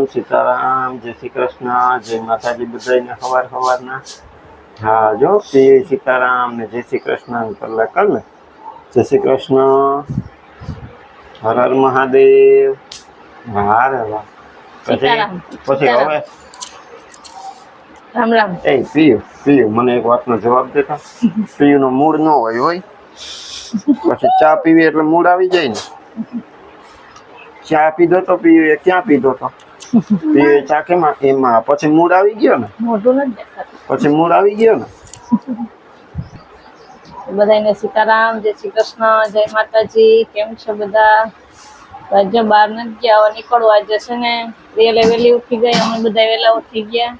રામ રામ સીતારામ જય શ્રી કૃષ્ણ જય માતાજી બધાને સવાર સવારના હા જો શ્રી સીતારામ ને જય શ્રી કૃષ્ણ કર કર ને. જય શ્રી કૃષ્ણ. હર હર મહાદેવ. હા રે વાહ પછી પછી હવે? રામ રામ. એ પીયુ પીયુ. મને એક વાતનો જવાબ દેતા પીયુનો મૂડ ન હોય હોય. પછી ચા પીવી એટલે મૂડ આવી જાય ને. ચા પીધો તો પીવી એ ક્યાં પીધો તો? એ ચાકીમાં એમાં પછી મૂળ આવી ગયો ને? પછી મૂળ આવી ગયો ને? બધાને સીતારામ જય શ્રી કૃષ્ણ જય માતાજી કેમ છો બધા? આજે બહાર નથી ગયા હવે નીકળવું. આજે છે ને વેલે વહેલી ઉઠી ગઈ અમે બધા વહેલા ઉઠી ગયા.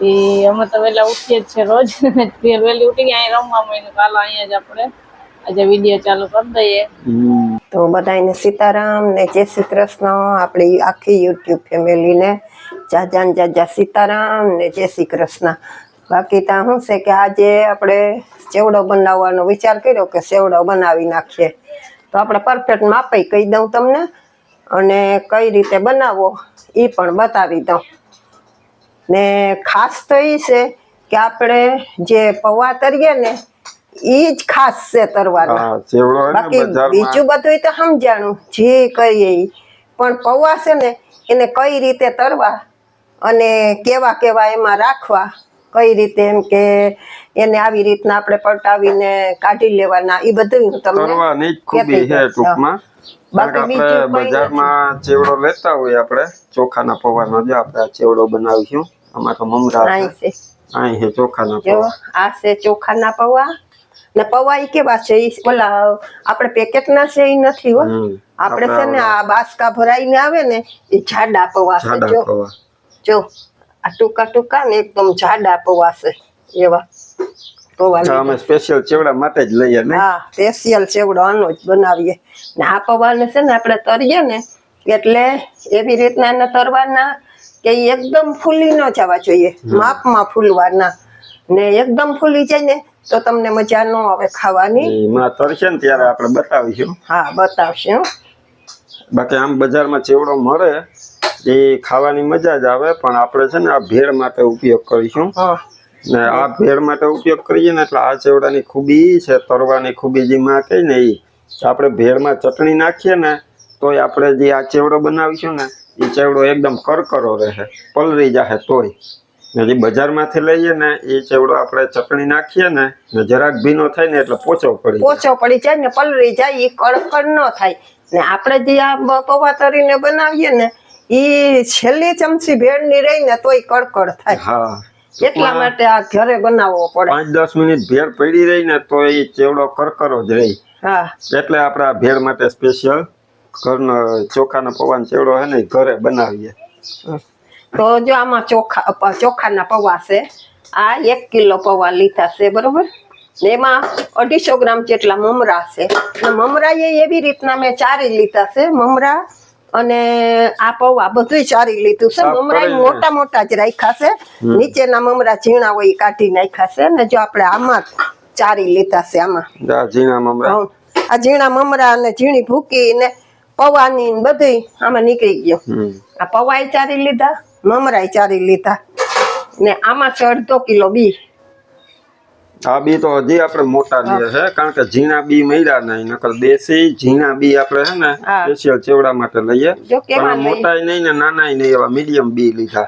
એ અમે તો વહેલા ઉઠીએ જ છે રોજ. વહેલી ઉઠી ગયા અહીં રમવા મળીને કાલે અહીંયા જ આપણે આજે વીડિયો ચાલુ કરી દઈએ. તો બધાને સીતારામ ને જય શ્રી કૃષ્ણ. આપણી આખી યુટ્યુબ ફેમિલીને જાજા ને જાજા સીતારામ ને જય શ્રી કૃષ્ણ. બાકી ત્યાં શું છે કે આજે આપણે સેવડો બનાવવાનો વિચાર કર્યો કે સેવડો બનાવી નાખીએ. તો આપણે પરફેક્ટ માપે કહી દઉં તમને અને કઈ રીતે બનાવવો એ પણ બતાવી દઉં. ને ખાસ તો એ છે કે આપણે જે પૌવા તરીએ ને એ જ ખાસ છે ને બાકી બીજું બધું તો સમજાણું જે કહીએ પણ પૌવા છે ને એને કઈ રીતે તરવા અને કેવા કેવા એમાં રાખવા કઈ રીતે એમ કે એને આવી રીતના આપણે પલટાવીને કાઢી લેવાના એ બધું હું તમને તરવાની ખૂબી છે ટૂંકમાં. બાકી બજારમાં ચેવડો લેતા હોય આપણે ચોખાના પૌવાનો જો આપણે ચેવડો બનાવીશું તો મમરા અહીં છે. ચોખાના પૌવા. આ છે ચોખાના પૌવા. ને પૌવા ઈ કેવા છે? ઈ ઓલા આપણે પેકેટના છે ઈ નથી હો. આપણે છે ને આ બાસકા ભરાઈને આવે ને એ જાડા પૌવા છે. જો જો આ ટૂંકા ટૂંકા ને એકદમ જાડા પૌવા છે એવા અમે સ્પેશિયલ ચેવડા માટે જ લઈએ ને? હા સ્પેશિયલ ચેવડો આનો જ બનાવીએ. ને આ પૌવાને છે ને આપણે તરીએ ને એટલે એવી રીતના એને તરવાના કે એકદમ ફૂલી ન જવા જોઈએ. માપમાં ફૂલવાના. ને એકદમ ફૂલી જાય ને તો તમને મજા ન આવે ખાવાની. એમાં તરશે ને ત્યારે આપણે બતાવીશું. હા બતાવશે. બાકી આમ બજારમાં ચેવડો મળે એ ખાવાની મજા જ આવે પણ આપણે છે ને આ ભેળ માટે ઉપયોગ કરીશું. ને આ ભેળ માટે ઉપયોગ કરીએ ને એટલે આ ચેવડાની ખૂબી છે તરવાની ખૂબી જેમાં કહી ને એ આપણે ભેળમાં ચટણી નાખીએ ને તોય આપણે જે આ ચેવડો બનાવીશું ને એ ચેવડો એકદમ કરકરો રહે પલરી જાહે તોય. ને જે બજારમાંથી લઈએ ને એ ચેવડો આપણે ચટણી નાખીએ ને ને જરાક ભીનો થાય ને એટલે પોચો પડી પોચો પડી જાય ને પલળી જાય એ કડકડ ન થાય. ને આપણે જે આ પૌવા તરીને બનાવીએ ને એ છેલ્લી ચમચી ભેળની રહી ને તોય કડકડ થાય. હા. એટલા માટે આ ઘરે બનાવવો પડે. પાંચ દસ મિનિટ ભેળ પડી રહી ને તો એ ચેવડો કરકરો જ રહી. હા. એટલે આપણે આ ભેળ માટે સ્પેશિયલ ઘરનો ચોખાનો પૌવાનો ચેવડો હે ને ઘરે બનાવીએ. તો જો આમાં ચોખા ચોખાના પૌવા છે આ એક કિલો પૌવા લીધા છે બરોબર? ને એમાં અઢીસો ગ્રામ જેટલા મમરા છે. ને મમરા એ એવી રીતના મેં ચારી લીધા છે મમરા અને આ પૌવા બધું ચારી લીધું છે. મમરા મોટા મોટા જ રાખ્યા છે. નીચેના મમરા ઝીણા હોય કાઢી નાખ્યા છે ને જો આપણે આમાં ચારી લીધા છે આમાં. ઝીણા મમરા. આ ઝીણા મમરા અને ઝીણી ભૂકી ને પૌવાની ને બધું આમાં નીકળી ગયું. આ પૌવાય ચારી લીધા. મમરાય ચારી લીધા. ને આમાં છે અડધો કિલો બી. આ બી તો હજી આપણે મોટા લઈએ છે કારણ કે ઝીણા બી મળ્યા નહીં નકર દેશી ઝીણા બી આપણે છે ને સ્પેશિયલ ચેવડા માટે લઈએ. પણ મોટા નહીં. ને નાના નહીં એવા મીડિયમ બી લીધા.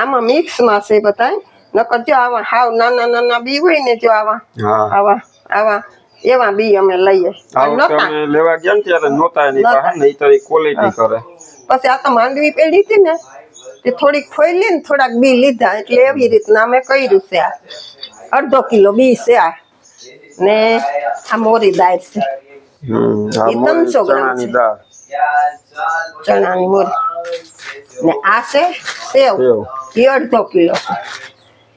આમાં મિક્સમાં છે બધાય. નકર જો આવા હાવ નાના નાના બી હોય ને જો આવા આવા આવા એવા બી અમે લઈએ. લેવા ગયા ને ત્યારે નહોતા એની પાસે નહીં તો ક્વોલિટી કરે. પછી આ તો માંડવી પેઢી હતી ને તે થોડીક ખોઈલી ને થોડાક બી લીધા એટલે એવી રીતના અમે કર્યું છે આ. અડધો કિલો બી છે આ. ને આ મોરી દાળ છે. એ 300 ગ્રામ ચણાની છે. દાળ. ચણાની મોરી. ને આ છે સેવ. એ અડધો કિલો છે.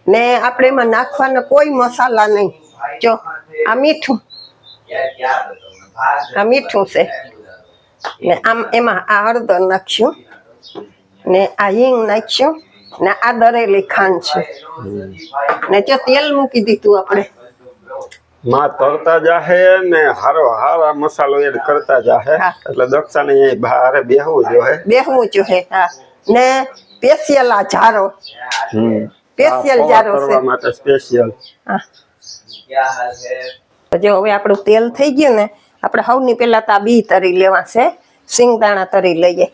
ને આપણે એમાં નાખવાના કોઈ મસાલા નહીં. જો આ મીઠું. આ મીઠું છે. ને આમ એમાં આ હળદર નાખશું. ને આ હિંગ નાખશું ને આ દરેલી ખાંડ છે. ને ત્યાં તેલ મૂકી દીધું આપણે. માં તરતા જાહે ને હારો હારા મસાલો એડ કરતા જાહે. એટલે દક્ષાને અહીં બહાર બેહવું જોઈએ બેહવું જોઈએ હા. ને સ્પેશિયલ આ જારો. આ જારો છે. માટે સ્પેશિયલ હા. જો હવે આપણું તેલ થઈ ગયું ને આપણે સૌની પહેલા તો આ બી તરી લેવા છે સિંગદાણા તરી લઈએ.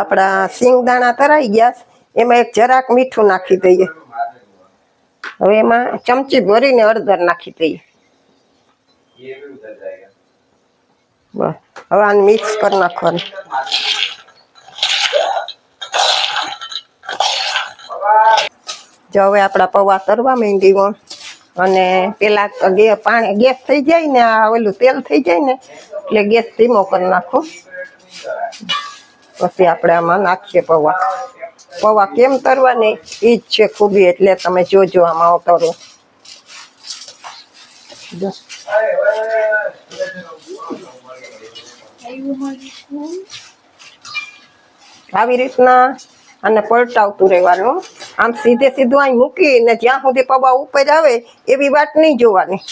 આપણા સિંગદાણા તરાઈ ગયા એમાં એક જરાક મીઠું નાખી દઈએ. હવે એમાં ચમચી ભરીને અડધર નાખી દઈએ. બસ. હવે આને મિક્સ કરી નાખવાનું. જો હવે આપણા પૌવા તરવા માંડી હોય અને પેલા પાણી, ગેસ થઈ જાય ને આ ઓલું તેલ થઈ જાય ને, એટલે ગેસ ધીમો કરી નાખો. પછી આપણે આમાં નાખીએ પૌવા. પૌવા કેમ તરવાની? એ જ છે ખૂબી, એટલે તમે જોજો આમાં તરો આવી રીતના અને પલટાવતું રહેવાનું. આમ સીધે સીધું અહીં મૂકીને જ્યાં સુધી પૌવા ઉપર આવે, એવી વાત નહીં જોવાની.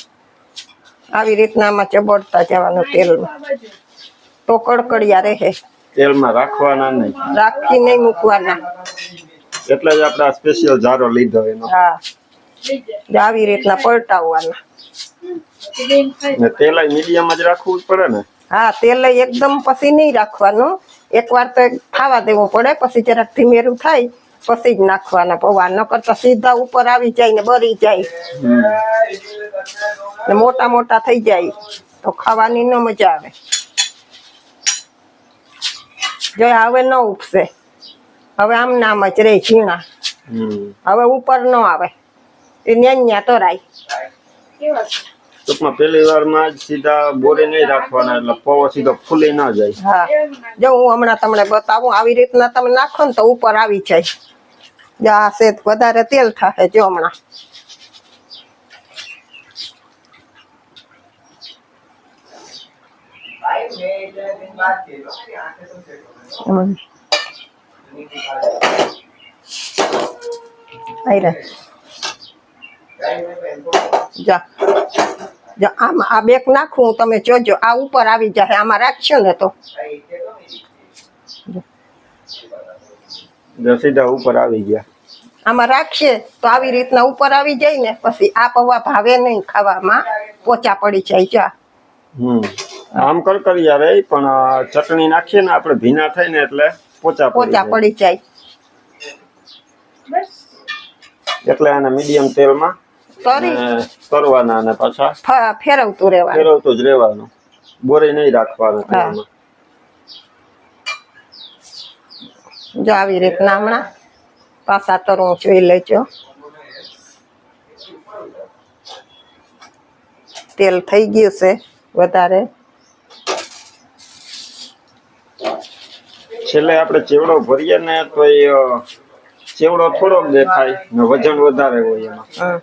આવી રીતના આમાં ચબડતા જવાનું તેલમાં. તો કડકડિયા રહે. તેલમાં રાખવાના નહીં. રાખી નહીં મૂકવાના. એટલે જ આપણે સ્પેશિયલ જારો લીધો એનો. હા. આવી રીતના પલટાવવાના. ને તેલ મીડિયમ જ રાખવું જ પડે ને? હા તેલ એકદમ પછી નહીં રાખવાનું. એકવાર તો ખાવા દેવું પડે પછી જરાક ધીમેરું થાય પછી જ નાખવાના પૌવા. ન કરતા સીધા ઉપર આવી જાય ને બરી જાય. ને મોટા મોટા થઈ જાય. તો ખાવાની ન મજા આવે. જો હવે ન ઉપસે. હવે આમ નામ જ રે ઝીણા. હવે ઉપર ન આવે. એ ન્યા તો રાય. ટૂંકમાં પહેલી વારમાં જ સીધા બોરે નહીં રાખવાના એટલે પવો સીધો ફૂલી ના જાય. હા. જો હું હમણાં તમને બતાવું આવી રીતના તમે નાખો ને તો ઉપર આવી જાય. જો આ સેજ વધારે તેલ થશે જો હમણાં હમ. આઈ રે. જા જો આમાં આ બેક નાખું તમે જોજો. આ ઉપર આવી જાય આમાં રાખશો ને તો. સીધા ઉપર આવી ગયા. આમાં રાખશે તો આવી રીતના ઉપર આવી જાય ને. પછી આ પૌવા ભાવે નહીં ખાવામાં. પોચા પડી જાય. જા. હમ. આમ કરકરિયા આવે પણ ચટણી નાખીએ ને આપણે ભીના થાય ને એટલે પોચા પોચા પડી જાય. એટલે આને મીડિયમ તેલમાં તરી. ને તરવાના અને પાછા ફેરવતું રહેવાનું. ફેરવતું જ રહેવાનું. બોરે નહીં રાખવાનું જો આવી રીતના હમણાં પાછા તરવું જોઈ લેજો. તેલ થઈ ગયું છે વધારે. છેલ્લે આપણે ચેવડો ભરીએ ને તો એ ચેવડો થોડોક દેખાય ને વજન વધારે હોય એમાં.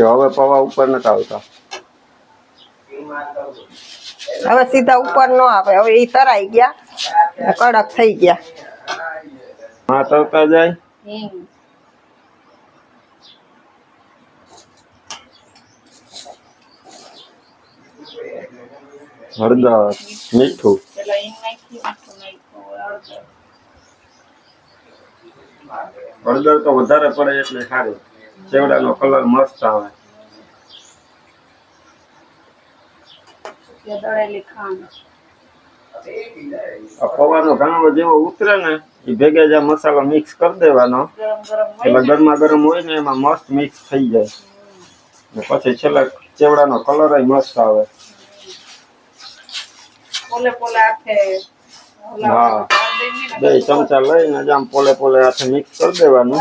જો હવે પૌવા ઉપર નથી આવતા. હવે સીધા ઉપર નો આવે. હવે એ તરાઈ ગયા. કડક થઈ ગયા. હા તરતા જાય. હળદર મીઠું. હળદર તો વધારે પડે એટલે સારી. ચેવડાનો કલર મસ્ત આવે. પવાનો ઘાણો જેવો ઉતરે ને એ ભેગે જ મસાલો મિક્સ કરી દેવાનો. ગરમ ગરમ હોય એટલે ગરમા ગરમ હોય ને એમાં મસ્ત મિક્સ થઈ જાય. ને પછી છેલ્લે ચેવડાનો કલર મસ્ત આવે. પોલે પોલે હાથે હા. બે ચમચા લઈને આમ પોલે પોલે હાથે મિક્સ કરી દેવાનું.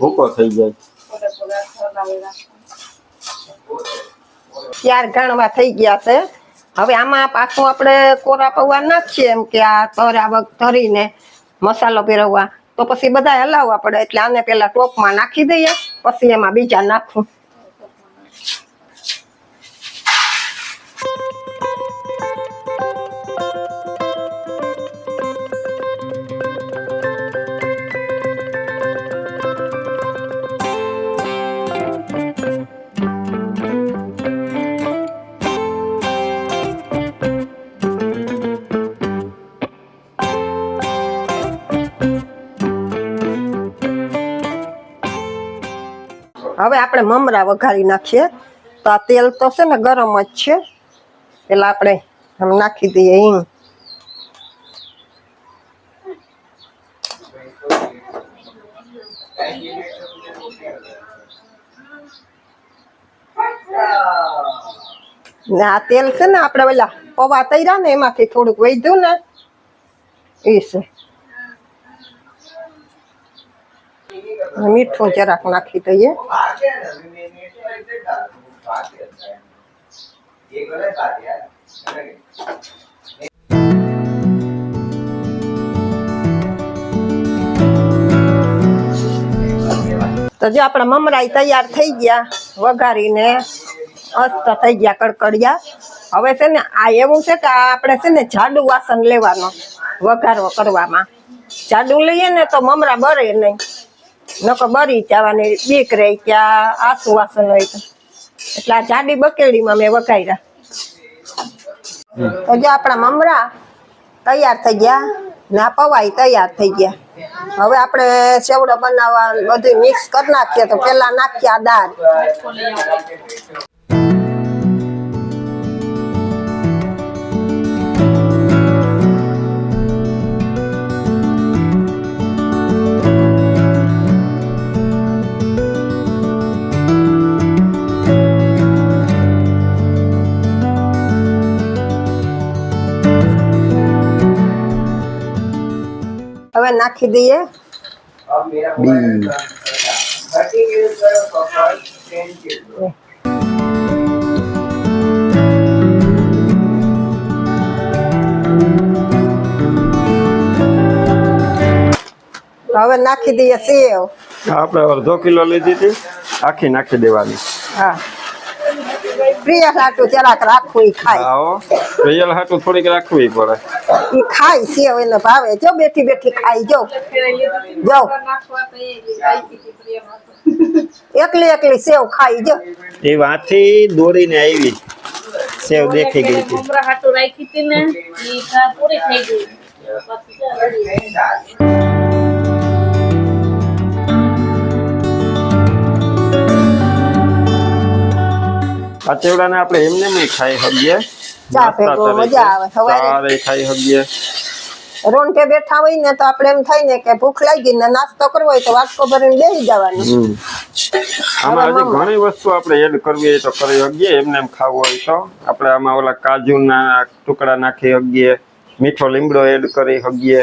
ભૂકો થઈ જાય. ચાર ઘણવા થઈ ગયા છે. હવે આમાં પાછું આપણે કોરા પૌવા નાખીએ એમ કે આ તરા વગ ધરીને મસાલો પહેરવવા તો પછી બધા હલાવવા પડે એટલે આને પેલા ટોપમાં નાખી દઈએ, પછી એમાં બીજા નાખવું હવે આપણે મમરા વઘારી નાખીએ. તો આ તેલ તો છે ને ગરમ જ છે. પેલા આપણે આમ નાખી દઈએ હિંગ ને આ તેલ છે ને આપણે ઓલા પૌવા તૈરા ને એમાંથી થોડુંક વધ્યું ને. એ છે. મીઠું જરાક નાખી દઈએ. તો જો આપણા મમરાઈ તૈયાર થઈ ગયા, વઘારીને અસ્ત થઈ ગયા કડકડિયા. હવે છે ને આ એવું છે કે આપણે છે ને જાડુ વાસણ લેવાનો વઘારો કરવામાં. જાડુ લઈએ ને તો મમરા બરે નહીં. નકો બરી જવાની બીક રહી ત્યાં આસુ વાસણ હોય તો એટલે આ જાડી બકેડીમાં મેં વઘાર્યા. તો જે આપણા મમરા તૈયાર થઈ ગયા ને આ પવાઈ તૈયાર થઈ ગયા. હવે આપણે સેવડો બનાવવા બધું મિક્સ કરી નાખીએ તો પેલા નાખીએ દાળ. હવે નાખી દઈએ બી હવે નાખી દઈએ સેવ. આપણે અડધો કિલો લીધી હતી આખી નાખી દેવાની. હા. પ્રિય લાટુ જરાક રાખવું ઈ ખાય. આવો રિયલ હાટું થોડીક રાખવી પડે. ઈ ખાય સેવ એને ભાવે. જો બેઠી બેઠી ખાઈ જો. જો. એકલી એકલી સેવ ખાઈ જો. એ વાથી દોરીને આવી. સેવ દેખી ગઈ હતી. ઉમરા હાટું રાખી હતી ને ઈ પૂરી થઈ ગઈ. પછી. આ ચેવડાને આપણે એમને ખાઈ શકીએ. ચા મજા આવે સવારે. રોંઢે બેઠા હોય ને તો આપણે એમ થાય ને કે ભૂખ લાગી ને નાસ્તો કરવો હોય તો વાટકો ભરીને બેસી જવાનું. આમાં હજી ઘણી વસ્તુ આપણે એડ કરવી હોય તો કરી હગીએ એમને એમ ખાવું હોય તો. આપણે આમાં ઓલા કાજુના ટુકડા નાખી હગીએ મીઠો લીમડો એડ કરી હગીએ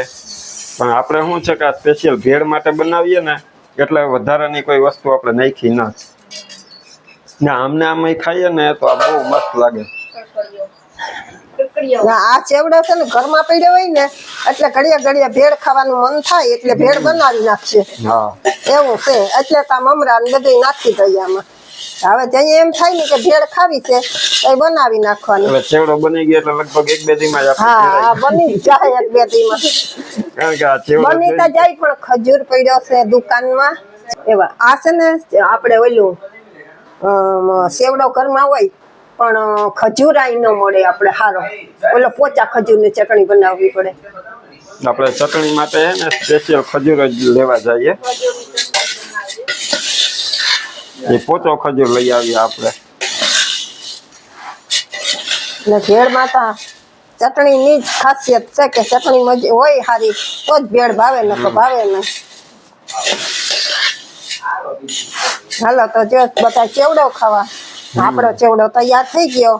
પણ આપણે શું છે કે આ સ્પેશિયલ ભેળ માટે બનાવીએ ને એટલે વધારાની કોઈ વસ્તુ આપણે નાખી ના. ને આમને આમ ખાઈએ ને તો આ બહુ મસ્ત લાગે. આ ચેવડો છે ને ઘરમાં પડ્યા હોય ને એટલે ઘડિયા ઘડિયા ભેળ ખાવાનું મન થાય એટલે ભેળ બનાવી નાખશે. એવું છે. એટલે તા મમરા ને બધું નાખી દઈએ આમાં. હવે ત્યાં એમ થાય ને કે ભેળ ખાવી છે તો એ બનાવી નાખવાની. એટલે ચેવડો બની ગયો એટલે લગભગ એક બે દી માં હા આ બની જાય એક બે દીમાં. કારણ કે આ ચેવડો બની તો જાય પણ ખજૂર પડ્યો છે દુકાનમાં. એવા આ છે ને આપણે ઓલું અમ, સેવડો ઘરમાં હોય પણ ખજૂરાય ન મળે આપણે હારો. ઓલો પોચા ખજૂરની ચટણી બનાવવી પડે. આપણે ચટણી માટે ને સ્પેશિયલ ખજૂર જ લેવા જઈએ. એ પોચો ખજૂર લઈ આવીએ આપણે. એટલે ભેળ માતા ચટણીની જ ખાસિયત છે કે ચટણી મજી હોય સારી તો જ ભેળ ભાવે ન તો ભાવે નહીં. હાલો તો જો બધા ચેવડો ખાવા. આપણો ચેવડો તૈયાર થઈ ગયો.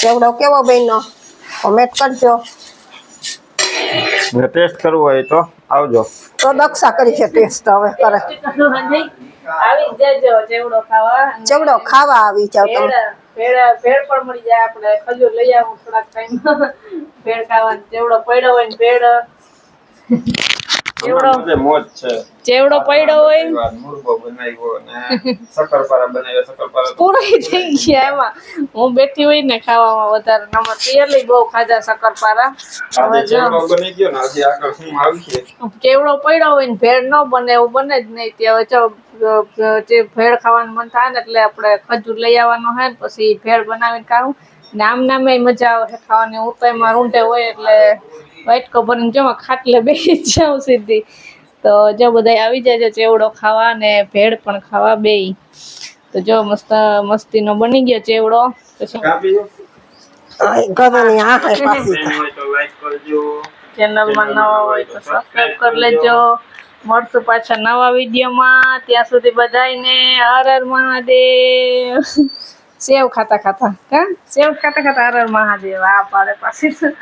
ચેવડો કેવો બન્યો? કોમેન્ટ કરજો. ટેસ્ટ કરવો હોય તો આવજો. તો દક્ષા કરી છે ટેસ્ટ હવે કરે. આવી જજો ચેવડો ખાવા. ચેવડો ખાવા આવી જાવ તમે. ભેળ ભેળ પણ મળી જાય આપણે. ખજૂર લઈ આવું થોડાક ટાઈમ ભેળ ખાવાનું ચેવડો પડ્યો હોય ને ભેળ. ચેવડો મોજ છે. ચેવડો પડ્યો હોય. બનાવ્યો ને શક્કરપારા બનાવ્યો શક્કરપારા પૂરો થઈ ગયા એમાં. હું બેઠી હોય ને ખાવામાં વધારે. નમક તેલી બહુ ખાધા શક્કરપારા હવે જો બની ગયો ને હજી આગળ શું આવશે ચેવડો પડ્યો હોય ને ભેળ ન બને એવું બને જ નહીં. ત્યાં જો અ, જે ભેળ ખાવાનું મન થાય ને એટલે આપણે ખજૂર લઈ આવવાનો હોય ને પછી ભેળ બનાવીને ખાવું. ને આમ નામે મજા આવે ખાવાની. હું તો એમાં રૂંઢે હોય એટલે વાટકો ભરીને જો ખાટલે બેસી જાઉં સીધી. તો જો બધા આવી જાય ચેવડો ખાવા ને ભેળ પણ ખાવા બે તો જો મસ્ત મસ્તીનો બની ગયો ચેવડો. પછી કાપી દો આ ઘરની આ હે પાછી. બેન હોય તો લાઈક કરજો. ચેનલમાં નવા હોય તો સબસ્ક્રાઇબ કરી લેજો. મળશું પાછા નવા વિડીયોમાં. ત્યાં સુધી બધાને હર હર મહાદેવ. સેવ ખાતા ખાતા કા? સેવ ખાતા ખાતા હર હર મહાદેવ. આ પાડે પાછી.